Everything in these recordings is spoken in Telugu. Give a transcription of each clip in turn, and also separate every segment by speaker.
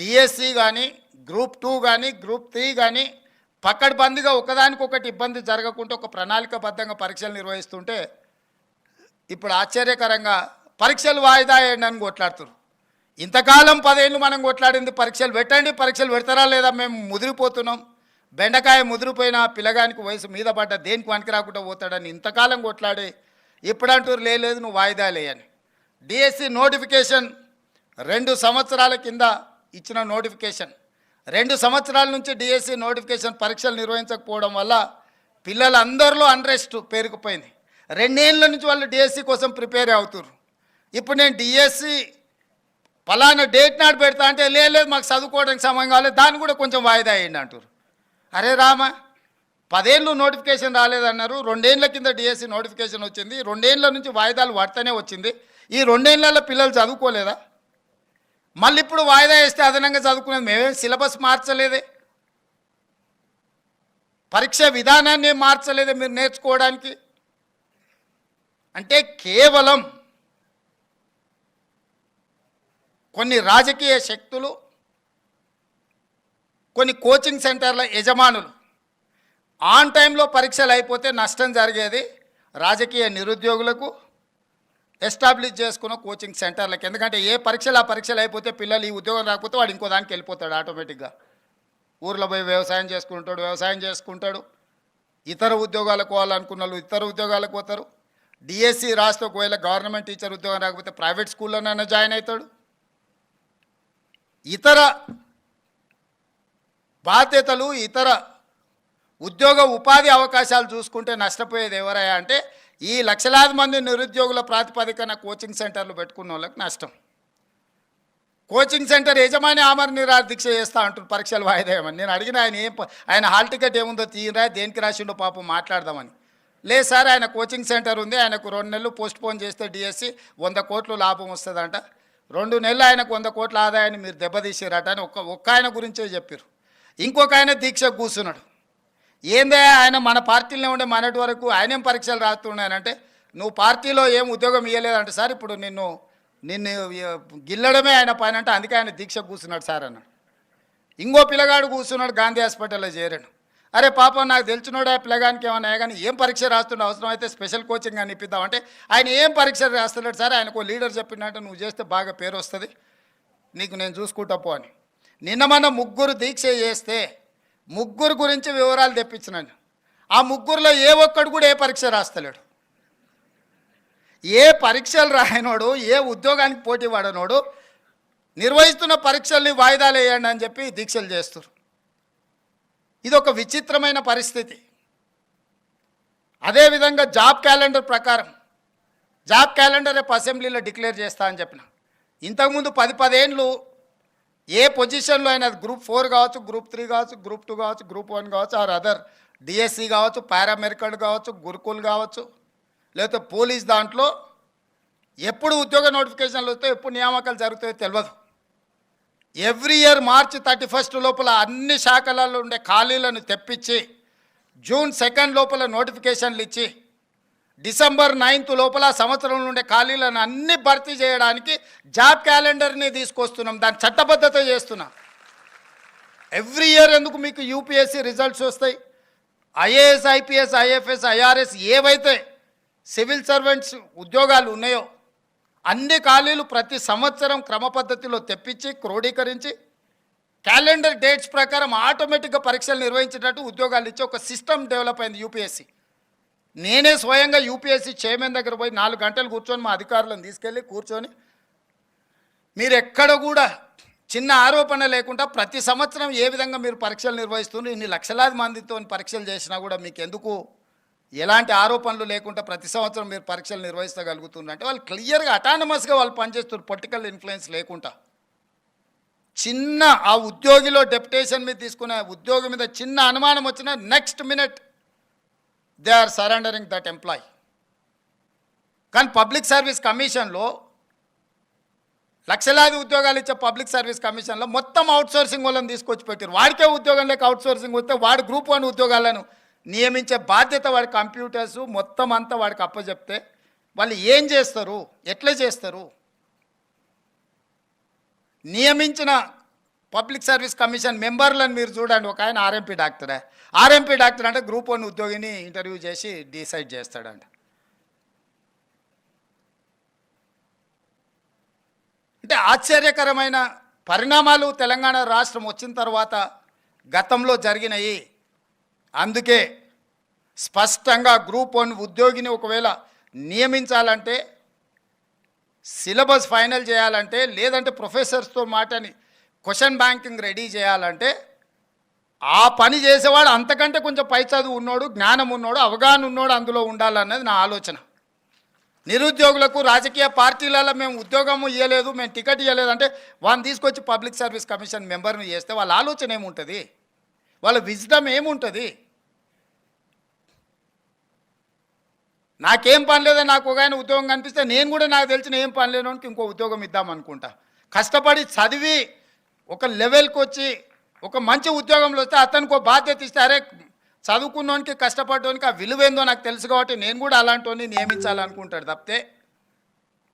Speaker 1: డిఎస్సి కానీ గ్రూప్ టూ కానీ గ్రూప్ త్రీ కానీ పక్కడబందిగా ఒకదానికొకటి ఇబ్బంది జరగకుండా ఒక ప్రణాళికబద్ధంగా పరీక్షలు నిర్వహిస్తుంటే ఇప్పుడు ఆశ్చర్యకరంగా పరీక్షలు వాయిదా వేయండి అని కొట్లాడుతున్నారు. ఇంతకాలం పదేళ్ళు మనం కొట్లాడింది పరీక్షలు పెట్టండి పరీక్షలు పెడతారా లేదా మేము ముదిరిపోతున్నాం. బెండకాయ ముదిరిపోయిన పిల్లగానికి వయసు మీద పడ్డ దేనికి వనికి రాకుండా పోతాడని ఇంతకాలం కొట్లాడి ఇప్పుడంటూరు లేదు నువ్వు వాయిదా లేయని డిఎస్సి నోటిఫికేషన్ రెండు సంవత్సరాల కింద ఇచ్చిన నోటిఫికేషన్. రెండు సంవత్సరాల నుంచి డిఎస్సి నోటిఫికేషన్ పరీక్షలు నిర్వహించకపోవడం వల్ల పిల్లలందరిలో అన్రెస్ట్ పేరుకుపోయింది. రెండేళ్ళ నుంచి వాళ్ళు డిఎస్సి కోసం ప్రిపేర్ అవుతున్నారు ఇప్పుడు నేను డిఎస్సి ఫలానా డేట్ నాడు పెడతా అంటే లేదు మాకు చదువుకోవడానికి సమయం కాలేదు దాన్ని కూడా కొంచెం వాయిదా అయ్యండి అంటారు అరే రామ పదేళ్ళు నోటిఫికేషన్ రాలేదన్నారు రెండేళ్ళ కింద డిఎస్సి నోటిఫికేషన్ వచ్చింది రెండేళ్ళ నుంచి వాయిదాలు పడతానే వచ్చింది. ఈ రెండేళ్ళలో పిల్లలు చదువుకోలేదా? మళ్ళీ ఇప్పుడు వాయిదా వేస్తే అదనంగా చదువుకునేది మేమేం. సిలబస్ మార్చలేదే. పరీక్ష విధానాన్ని మార్చలేదే మీరు నేర్చుకోవడానికి. అంటే కేవలం కొన్ని రాజకీయ శక్తులు కొన్ని కోచింగ్ సెంటర్ల యజమానులు. ఆన్ టైంలో పరీక్షలు అయిపోతే నష్టం జరిగేది రాజకీయ నిరుద్యోగులకు ఎస్టాబ్లిష్ చేసుకున్న కోచింగ్ సెంటర్లకి. ఎందుకంటే ఏ పరీక్షలు ఆ పరీక్షలు అయిపోతే పిల్లలు ఈ ఉద్యోగం రాకపోతే వాడు ఇంకో దానికి వెళ్ళిపోతాడు ఆటోమేటిక్గా. ఊర్లో పోయి వ్యవసాయం చేసుకుంటాడు వ్యవసాయం చేసుకుంటాడు. ఇతర ఉద్యోగాలకు పోవాలనుకున్న వాళ్ళు ఇతర ఉద్యోగాలకు పోతారు. డిఎస్సి రాస్తే ఒకవేళ గవర్నమెంట్ టీచర్ ఉద్యోగం రాకపోతే ప్రైవేట్ స్కూల్లోనైనా జాయిన్ అవుతాడు. ఇతర బాధ్యతలు ఇతర ఉద్యోగ ఉపాధి అవకాశాలు చూసుకుంటే నష్టపోయేది ఎవరయ్యా అంటే ఈ లక్షలాది మంది నిరుద్యోగుల ప్రాతిపదికన కోచింగ్ సెంటర్లు పెట్టుకున్న వాళ్ళకి నష్టం. కోచింగ్ సెంటర్ యజమాని ఆమర నిరాదీక్ష దీక్ష చేస్తా అంటారు పరీక్షలు వాయిదేయమని నేను అడిగిన ఆయన ఏం ఆయన హాల్ టికెట్ ఏముందో తీయరా దేనికి రాసిండో పాపం మాట్లాడదామని. లేదు సార్ ఆయన కోచింగ్ సెంటర్ ఉంది ఆయనకు రెండు నెలలు పోస్ట్ పోన్ చేస్తే డిఎస్సి వంద కోట్లు లాభం వస్తుందంట. రెండు నెలలు ఆయనకు వంద కోట్ల ఆదాయాన్ని మీరు దెబ్బతీసారట అని ఒక్క ఒక్క ఆయన గురించే చెప్పారు ఇంకొక ఆయన దీక్ష కూర్చున్నాడు. ఏందే ఆయన మన పార్టీలోనే ఉండే మనటి వరకు ఆయనేం పరీక్షలు రాస్తున్నాయనంటే నువ్వు పార్టీలో ఏం ఉద్యోగం ఇవ్వలేదంటే సార్ ఇప్పుడు నిన్ను నిన్ను గిల్లడమే ఆయన పైన అంటే అందుకే ఆయన దీక్ష కూర్చున్నాడు సార్ అన్నాడు. ఇంకో పిల్లగాడు కూర్చున్నాడు గాంధీ హాస్పిటల్లో చేరాడు. అరే పాపం నాకు తెలిసినోడు ఆ పిల్లగానికి ఏమన్నా కానీ ఏం పరీక్ష రాస్తుండే అవసరం అయితే స్పెషల్ కోచింగ్ అని ఇప్పిద్దామంటే ఆయన ఏం పరీక్ష రాస్తున్నాడు సార్? ఆయనకు లీడర్ చెప్పినట్టు నువ్వు చేస్తే బాగా పేరు వస్తుంది నీకు నేను చూసుకుంటా పో అని. నిన్న మన ముగ్గురు దీక్ష చేస్తే ముగ్గురు గురించి వివరాలు తెప్పించినాను ఆ ముగ్గురులో ఏ ఒక్కడు కూడా ఏ పరీక్ష రాస్తలేడు. ఏ పరీక్షలు రాయనోడు ఏ ఉద్యోగానికి పోటీ పడనోడు నిర్వహిస్తున్న పరీక్షల్ని వాయిదాలు వేయండి అని చెప్పి దీక్షలు చేస్తారు ఇది ఒక విచిత్రమైన పరిస్థితి. అదేవిధంగా జాబ్ క్యాలెండర్ ప్రకారం జాబ్ క్యాలెండర్ రేపు అసెంబ్లీలో డిక్లేర్ చేస్తా అని చెప్పిన. ఇంతకుముందు పది పదేండ్లు ఏ పొజిషన్లో అయినా గ్రూప్ ఫోర్ కావచ్చు గ్రూప్ త్రీ కావచ్చు గ్రూప్ టూ కావచ్చు గ్రూప్ వన్ కావచ్చు ఆర్ అదర్ డిఎస్సి కావచ్చు పారామెడికల్ కావచ్చు గురుకుల్ కావచ్చు. లేకపోతే పోలీస్ దాంట్లో ఎప్పుడు ఉద్యోగ నోటిఫికేషన్లు వస్తాయో ఎప్పుడు నియామకాలు జరుగుతాయో తెలియదు every year March thirty first లోపల అన్ని శాఖలలో ఉండే ఖాళీలను తెప్పించి జూన్ సెకండ్ లోపల నోటిఫికేషన్లు ఇచ్చి డిసెంబర్ నైన్త్ లోపల సంవత్సరం ఉండే ఖాళీలను అన్ని భర్తీ చేయడానికి జాబ్ క్యాలెండర్ని తీసుకొస్తున్నాం. దాని చట్టబద్ధత చేస్తున్నాం. ఎవ్రీ ఇయర్ ఎందుకు మీకు యూపీఎస్సీ రిజల్ట్స్ వస్తాయి? ఐఏఎస్ ఐపీఎస్ ఐఎఫ్ఎస్ ఐఆర్ఎస్ ఏవైతే సివిల్ సర్వెంట్స్ ఉద్యోగాలు ఉన్నాయో అన్ని ఖాళీలు ప్రతి సంవత్సరం క్రమ పద్ధతిలో తెప్పించి క్రోడీకరించి క్యాలెండర్ డేట్స్ ప్రకారం ఆటోమేటిక్గా పరీక్షలు నిర్వహించేటట్టు ఉద్యోగాలు ఇచ్చే ఒక సిస్టమ్ డెవలప్ అయింది యూపీఎస్సీ. నేనే స్వయంగా యూపీఎస్సీ చైర్మన్ దగ్గర పోయి నాలుగు గంటలు కూర్చొని మా అధికారులను తీసుకెళ్ళి కూర్చొని మీరు ఎక్కడ కూడా చిన్న ఆరోపణ లేకుండా ప్రతి సంవత్సరం ఏ విధంగా మీరు పరీక్షలు నిర్వహిస్తున్నారు ఇన్ని లక్షలాది మందితో పరీక్షలు చేసినా కూడా మీకు ఎందుకు ఎలాంటి ఆరోపణలు లేకుండా ప్రతి సంవత్సరం మీరు పరీక్షలు నిర్వహిస్తగలుగుతున్నారు అంటే వాళ్ళు క్లియర్గా అటానమస్గా వాళ్ళు పనిచేస్తున్నారు పొలిటికల్ ఇన్ఫ్లుయెన్స్ లేకుండా. చిన్న ఆ ఉద్యోగిలో డెప్యుటేషన్ మీద తీసుకునే ఉద్యోగి మీద చిన్న అనుమానం వచ్చినా next minute they are surrendering that employ కానీ పబ్లిక్ సర్వీస్ కమిషన్లో లక్షలాది ఉద్యోగాలు ఇచ్చే పబ్లిక్ సర్వీస్ కమిషన్లో మొత్తం అవుట్ సోర్సింగ్ వాళ్ళని తీసుకొచ్చి పెట్టారు. వాడికే ఉద్యోగం లేక అవుట్సోర్సింగ్ వస్తే వాడి గ్రూప్ వన్ ఉద్యోగాలను నియమించే బాధ్యత వాడి కంప్యూటర్స్ మొత్తం అంతా వాడికి అప్పచెప్తే వాళ్ళు ఏం చేస్తారు? ఎట్లా చేస్తారు? నియమించిన పబ్లిక్ సర్వీస్ కమిషన్ మెంబర్లను మీరు చూడండి. ఒక ఆయన ఆర్ఎంపీ డాక్టరే. ఆర్ఎంపీ డాక్టర్ అంటే గ్రూప్ వన్ ఉద్యోగిని ఇంటర్వ్యూ చేసి డిసైడ్ చేస్తాడంట. అంటే ఆశ్చర్యకరమైన పరిణామాలు తెలంగాణ రాష్ట్రం వచ్చిన తర్వాత గతంలో జరిగినాయి. అందుకే స్పష్టంగా గ్రూప్ వన్ ఉద్యోగిని ఒకవేళ నియమించాలంటే సిలబస్ ఫైనల్ చేయాలంటే లేదంటే ప్రొఫెసర్స్తో మాటని క్వశ్చన్ బ్యాంకింగ్ రెడీ చేయాలంటే ఆ పని చేసేవాడు అంతకంటే కొంచెం పై చదువు ఉన్నాడు జ్ఞానం ఉన్నాడు అవగాహన ఉన్నాడు అందులో ఉండాలన్నది నా ఆలోచన. నిరుద్యోగులకు రాజకీయ పార్టీలలో మేము ఉద్యోగం ఇవ్వలేదు మేము టికెట్ ఇవ్వలేదు అంటే వాళ్ళని తీసుకొచ్చి పబ్లిక్ సర్వీస్ కమిషన్ మెంబర్ని చేస్తే వాళ్ళ ఆలోచన ఏముంటుంది? వాళ్ళ విజ్డమ్ ఏముంటుంది? నాకేం పని లేదా నాకు ఒక ఆయన ఉద్యోగం కనిపిస్తే నేను కూడా నాకు తెలిసిన ఏం పని లేనోనికి ఇంకో ఉద్యోగం ఇద్దామనుకుంటా కష్టపడి చదివి ఒక లెవెల్కి వచ్చి ఒక మంచి ఉద్యోగంలో వస్తే అతనికి ఒక బాధ్యత ఇస్తే అరే చదువుకున్నోనికి కష్టపడ్డానికి ఆ విలువేందో నాకు తెలుసు కాబట్టి నేను కూడా అలాంటి నియమించాలనుకుంటాడు. తప్పితే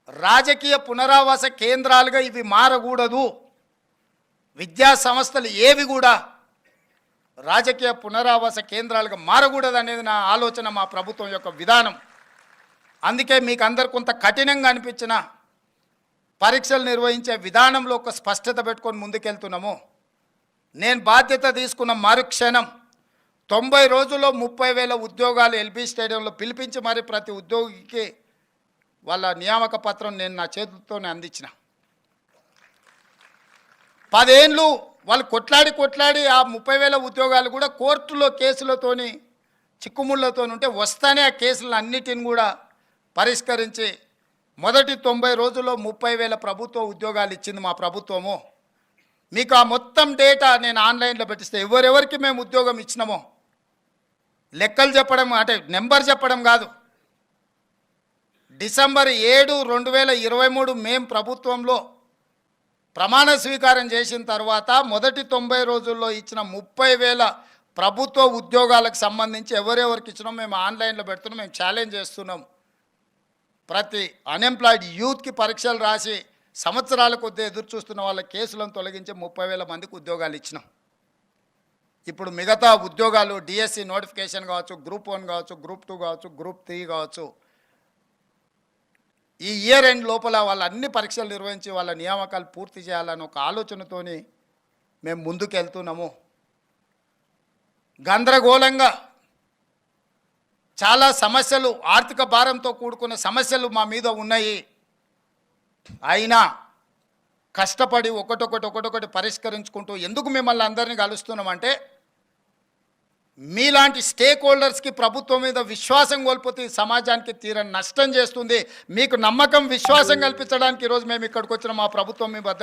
Speaker 1: రాజకీయ పునరావాస కేంద్రాలుగా ఇవి మారకూడదు. విద్యా సంస్థలు ఏవి కూడా రాజకీయ పునరావాస కేంద్రాలుగా మారకూడదు అనేది నా ఆలోచన మా ప్రభుత్వం యొక్క విధానం. అందుకే మీకు అందరు కొంత కఠినంగా అనిపించిన పరీక్షలు నిర్వహించే విధానంలో ఒక స్పష్టత పెట్టుకొని ముందుకెళ్తున్నాము. నేను బాధ్యత తీసుకున్న మరుక్షణం తొంభై రోజుల్లో ముప్పై వేల ఉద్యోగాలు ఎల్బీ స్టేడియంలో పిలిపించి మరి ప్రతి ఉద్యోగికి వాళ్ళ నియామక పత్రం నేను నా చేతులతోనే అందించిన. పదేళ్ళు వాళ్ళు కొట్లాడి కొట్లాడి ఆ ముప్పై వేల ఉద్యోగాలు కూడా కోర్టులో కేసులతోని చిక్కుముళ్ళతో ఉంటే వస్తానే ఆ కేసులు అన్నిటిని కూడా పరిష్కరించి మొదటి తొంభై రోజుల్లో ముప్పై వేల ప్రభుత్వ ఉద్యోగాలు ఇచ్చింది మా ప్రభుత్వము. మీకు ఆ మొత్తం డేటా నేను ఆన్లైన్లో పెట్టిస్తే ఎవరెవరికి మేము ఉద్యోగం ఇచ్చినామో. లెక్కలు చెప్పడం అంటే నెంబర్ చెప్పడం కాదు. డిసెంబర్ ఏడు రెండు వేల ఇరవై మూడు మేం ప్రభుత్వంలో ప్రమాణ స్వీకారం చేసిన తర్వాత మొదటి తొంభై రోజుల్లో ఇచ్చిన ముప్పై వేల ప్రభుత్వ ఉద్యోగాలకు సంబంధించి ఎవరెవరికి ఇచ్చినాం మేము ఆన్లైన్లో పెడుతున్నాం మేము ఛాలెంజ్ చేస్తున్నాం. ప్రతి అన్ఎంప్లాయిడ్ యూత్కి పరీక్షలు రాసి సంవత్సరాల కొద్దీ ఎదురు చూస్తున్న వాళ్ళ కేసులను తొలగించి ముప్పై వేల మందికి ఉద్యోగాలు ఇచ్చినాం. ఇప్పుడు మిగతా ఉద్యోగాలు డిఎస్సి నోటిఫికేషన్ కావచ్చు గ్రూప్ వన్ కావచ్చు గ్రూప్ టూ కావచ్చు గ్రూప్ త్రీ కావచ్చు. ఈ ఇయర్ ఎండ్ లోపల వాళ్ళ అన్ని పరీక్షలు నిర్వహించి వాళ్ళ నియామకాలు పూర్తి చేయాలని ఒక ఆలోచనతోని మేము ముందుకెళ్తున్నాము. గందరగోళంగా చాలా సమస్యలు ఆర్థిక భారంతో కూడుకున్న సమస్యలు మా మీద ఉన్నాయి. అయినా కష్టపడి ఒకటొకటి ఒకటొకటి పరిష్కరించుకుంటూ ఎందుకు మిమ్మల్ని అందరినీ కలుస్తున్నామంటే మీలాంటి స్టేక్ హోల్డర్స్కి ప్రభుత్వం మీద విశ్వాసం కోల్పోతే సమాజానికి తీరని నష్టం చేస్తుంది. మీకు నమ్మకం విశ్వాసం కల్పించడానికి ఈరోజు మేము ఇక్కడికి వచ్చిన. మా ప్రభుత్వం మీ